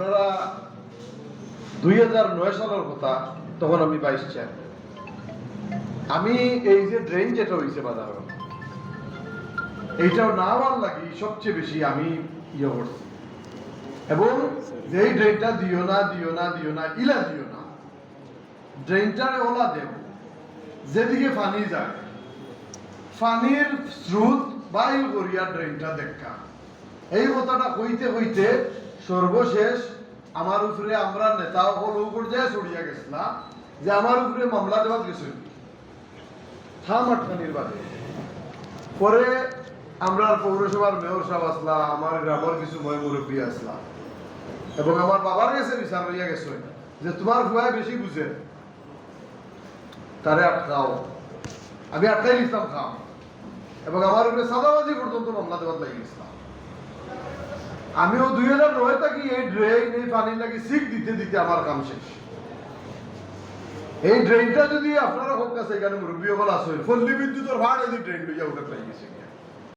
আপনারা দুই হাজার নয় সালের কথা তখন আমি বাইশ চাই আমি এই যে ড্রেন যেটা হয়েছে বাজার এইটাও না আমার লাগি সবচেয়ে বেশি আমি ইয়ে করছি। এবং যেই ড্রেনটা দিও না দিও না দিও না, ইলা দিও না ড্রেনটারে ওলা দেব। যেদিকে পানি যায়, পানির স্রোত বাইল করিয়া ড্রেনটা দেখা। এই কথাটা হইতে হইতে সর্বশেষ আমার উপরে আমরা নেতা হল পর্যায়ে চড়িয়া গেছিলাম যে আমার উপরে মামলা দেওয়া গেছিল থাম আটকানির বাদে পরে আমরা পৌরসভার মেয়র সাহেব আসলাম, আমার গ্রামের কিছু ময় মুরব্বী আসলাম। এবং আমার বাবার কাছে বিচার লইয়া গেছে যে তোমার ভুয়ায় বেশি বুঝে। তারে আটকাও। আমি আটকাই দিতাম খাম এবং আমার উপরে সাদাবাজি পর্যন্ত মামলা দেওয়ার লাগি গেছিলাম আমিও দুই হাজার রয়ে থাকি এই ড্রেন এই পানি নাকি সিক দিতে দিতে আমার কাম শেষ। এই ড্রেনটা যদি আপনারা হোক কাছে, এখানে মুরব্বী হল আসেন ফল্লি বিদ্যুতের ভাড় যদি ড্রেন লইয়া উঠে পাই গেছে